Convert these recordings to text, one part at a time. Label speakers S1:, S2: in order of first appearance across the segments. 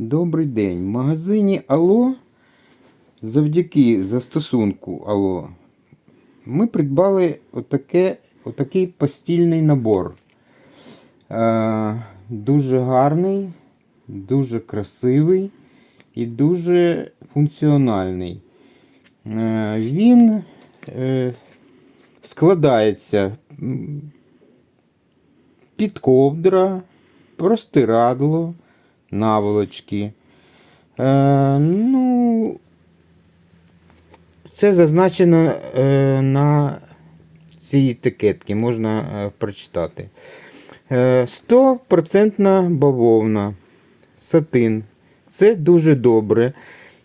S1: Добрий день. В магазині Алло завдяки застосунку Алло ми придбали отаке, отакий постільний набор. Е, дуже гарний, дуже красивий і дуже функціональний. Е, він е, складається під ковдра, простирадло, наволочки. Е, ну, це зазначено е, на цій етикетці, можна е, прочитати. Е, 100% бавовна, сатин. Це дуже добре.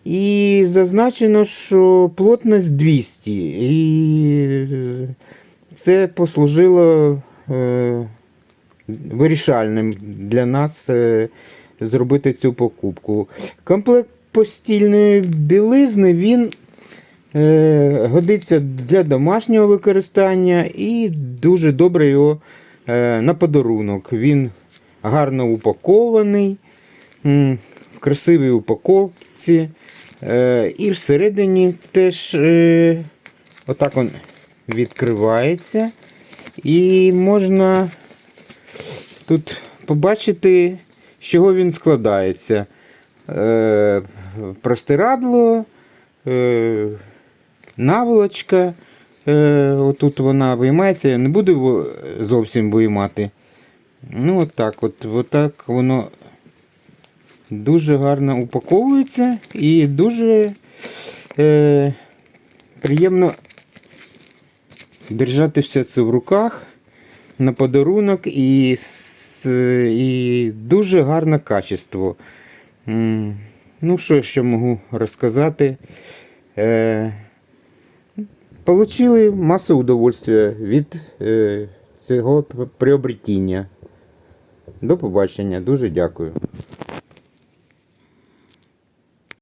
S1: І зазначено, що плотність 200. І це послужило е, вирішальним для нас е, зробити цю покупку. Комплект постільної білизни він е, годиться для домашнього використання і дуже добре його е, на подарунок. Він гарно упакований, в красивій упаковці. Е, і всередині теж е, отак він відкривається. І можна тут побачити, з чого він складається. Е, простирадло, е, наволочка. Е, отут вона виймається, я не буду зовсім виймати. Ну, отак от, отак воно дуже гарно упаковується і дуже е, приємно держати все це в руках на подарунок і, і дуже гарне качество. Ну, що ще можу розказати? Е, Получили масу удовольствия від е, цього приобретіння. До побачення, дуже дякую.